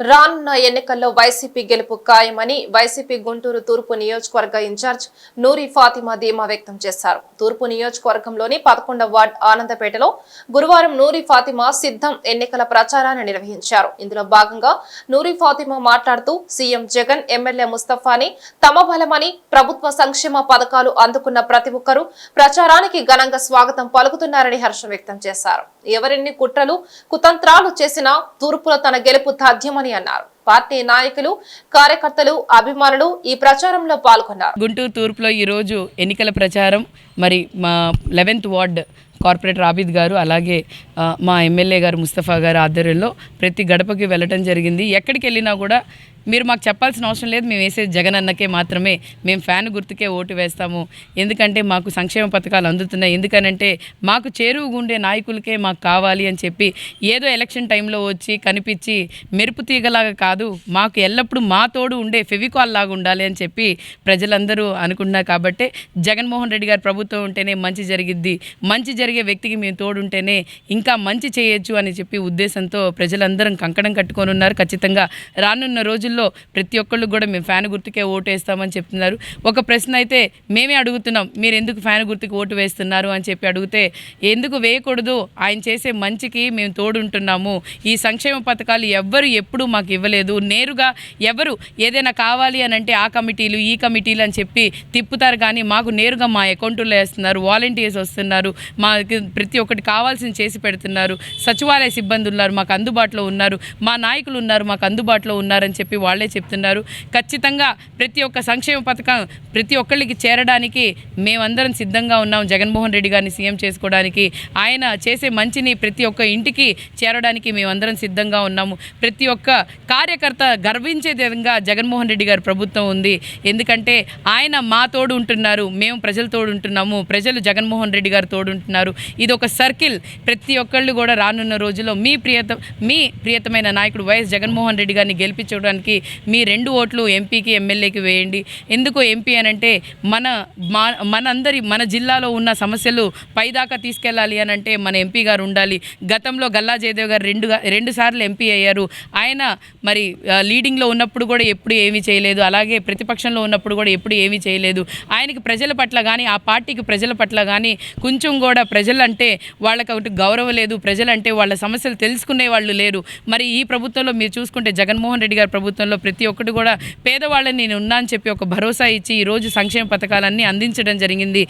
రానున్న ఎన్నికల్లో వైసీపీ గెలుపు ఖాయమని వైసీపీ గుంటూరు తూర్పు నియోజకవర్గ ఇన్ఛార్జ్ నూరి ఫాతిమా ధీమా వ్యక్తం చేశారు. తూర్పు నియోజకవర్గంలోని పదకొండవ వార్డ్ ఆనందపేటలో గురువారం నూరి ఫాతిమా సిద్ధం ఎన్నికల ప్రచారాన్ని నిర్వహించారు. ఇందులో భాగంగా నూరి ఫాతిమా మాట్లాడుతూ సీఎం జగన్ ఎమ్మెల్యే ముస్తఫాని తమ బలమని ప్రభుత్వ సంక్షేమ పథకాలు అందుకున్న ప్రతి ఒక్కరూ ప్రచారానికి ఘనంగా స్వాగతం పలుకుతున్నారని హర్షం వ్యక్తం చేశారు. ఎవరెన్ని కుట్రలు కుతంత్రాలు చేసినా తూర్పులో తన గెలుపు తథ్యమని అన్నారు. పార్టీ నాయకులు కార్యకర్తలు అభిమానులు ఈ ప్రచారంలో పాల్గొన్నారు. గుంటూరు తూర్పులో ఈరోజు ఎన్నికల ప్రచారం మరి మా లెవెన్త్ వార్డ్ కార్పొరేటర్ ఆబిద్ గారు అలాగే మా ఎమ్మెల్యే గారు ముస్తఫా గారు ఆధ్వర్యంలో ప్రతి గడపకి వెళ్ళటం జరిగింది. ఎక్కడికి వెళ్ళినా కూడా మీరు మాకు చెప్పాల్సిన అవసరం లేదు. మేము వేసే జగన్ అన్నకే మాత్రమే మేము ఫ్యాన్ గుర్తుకే ఓటు వేస్తాము. ఎందుకంటే మాకు సంక్షేమ పథకాలు అందుతున్నాయి. ఎందుకనంటే మాకు చేరువుగా ఉండే నాయకులకే మాకు కావాలి అని చెప్పి ఏదో ఎలక్షన్ టైంలో వచ్చి కనిపించి మెరుపు తీగలాగా కాదు మాకు ఎల్లప్పుడూ మా తోడు ఉండే ఫెవికాల్ లాగా ఉండాలి అని చెప్పి ప్రజలందరూ అనుకుంటున్నారు. కాబట్టి జగన్మోహన్ రెడ్డి గారి ప్రభుత్వం ఉంటేనే మంచి జరిగిద్ది. మంచి జరిగే వ్యక్తికి మేము తోడుంటేనే ఇంకా ఇంకా మంచి చేయొచ్చు అని చెప్పి ఉద్దేశంతో ప్రజలందరం కంకణం కట్టుకొని ఉన్నారు. ఖచ్చితంగా రానున్న రోజుల్లో ప్రతి ఒక్కళ్ళు కూడా మేము ఫ్యాన్ గుర్తుకే ఓటు వేస్తామని చెప్తున్నారు. ఒక ప్రశ్న అయితే మేమే అడుగుతున్నాం మీరు ఎందుకు ఫ్యాన్ గుర్తుకి ఓటు వేస్తున్నారు? అని చెప్పి అడిగితే ఎందుకు వేయకూడదు? ఆయన చేసే మంచికి మేము తోడుంటున్నాము. ఈ సంక్షేమ పథకాలు ఎవ్వరు ఎప్పుడు మాకు ఇవ్వలేదు. నేరుగా ఎవరు ఏదైనా కావాలి అని అంటే ఆ కమిటీలు ఈ కమిటీలు అని చెప్పి తిప్పుతారు. కానీ మాకు నేరుగా మా అకౌంట్లో వేస్తున్నారు వాలంటీర్స్ వస్తున్నారు. మాకు ప్రతి ఒక్కటి కావాల్సింది చేసి పెడుతున్నారు. సచివాలయ సిబ్బంది ఉన్నారు మాకు అందుబాటులో ఉన్నారు. మా నాయకులు ఉన్నారు మాకు అందుబాటులో ఉన్నారని చెప్పి వాళ్ళే చెప్తున్నారు. ఖచ్చితంగా ప్రతి ఒక్క సంక్షేమ పథకం ప్రతి ఒక్కళ్ళకి చేరడానికి మేమందరం సిద్ధంగా ఉన్నాం. జగన్మోహన్ రెడ్డి గారిని సీఎం చేసుకోవడానికి ఆయన చేసే మంచిని ప్రతి ఒక్క ఇంటికి చేరడానికి మేమందరం సిద్ధంగా ఉన్నాము. ప్రతి ఒక్క కార్యకర్త గర్వించే విధంగా జగన్మోహన్ రెడ్డి గారి ప్రభుత్వం ఉంది. ఎందుకంటే ఆయన మా తోడు ఉంటున్నారు. మేము ప్రజల తోడు ఉంటున్నాము. ప్రజలు జగన్మోహన్ రెడ్డి గారు తోడు ఉంటున్నారు. ఇది ఒక సర్కిల్. ప్రతి ఒక్కళ్ళు కూడా రానున్న రోజుల్లో మీ ప్రియత మీ ప్రియతమైన నాయకుడు వైఎస్ జగన్మోహన్ రెడ్డి గారిని గెలిపించడానికి మీ రెండు ఓట్లు ఎంపీకి ఎమ్మెల్యేకి వేయండి. ఎందుకు ఎంపీ అని అంటే మన మా మనందరి మన జిల్లాలో ఉన్న సమస్యలు పైదాకా తీసుకెళ్ళాలి అని అంటే మన ఎంపీ గారు ఉండాలి. గతంలో గల్లా జయదేవ్ గారు రెండు రెండు సార్లు ఎంపీ అయ్యారు. ఆయన మరి లీడింగ్లో ఉన్నప్పుడు కూడా ఎప్పుడు ఏమీ చేయలేదు. అలాగే ప్రతిపక్షంలో ఉన్నప్పుడు కూడా ఎప్పుడు ఏమీ చేయలేదు. ఆయనకి ప్రజల పట్ల కానీ ఆ పార్టీకి ప్రజల పట్ల కానీ కొంచెం కూడా ప్రజలంటే వాళ్ళకి ఒకటి గౌరవం లేదు ప్రజలంటే వాళ్ళ సమస్యలు తెలుసుకునే వాళ్ళు లేరు. మరి ఈ ప్రభుత్వంలో మీరు చూసుకుంటే జగన్మోహన్ రెడ్డి గారి ప్రభుత్వంలో ప్రతి ఒక్కటి కూడా పేదవాళ్ళని నేను ఉన్నా అని చెప్పి ఒక భరోసా ఇచ్చి ఈరోజు సంక్షేమ పథకాలన్నీ అందించడం జరిగింది.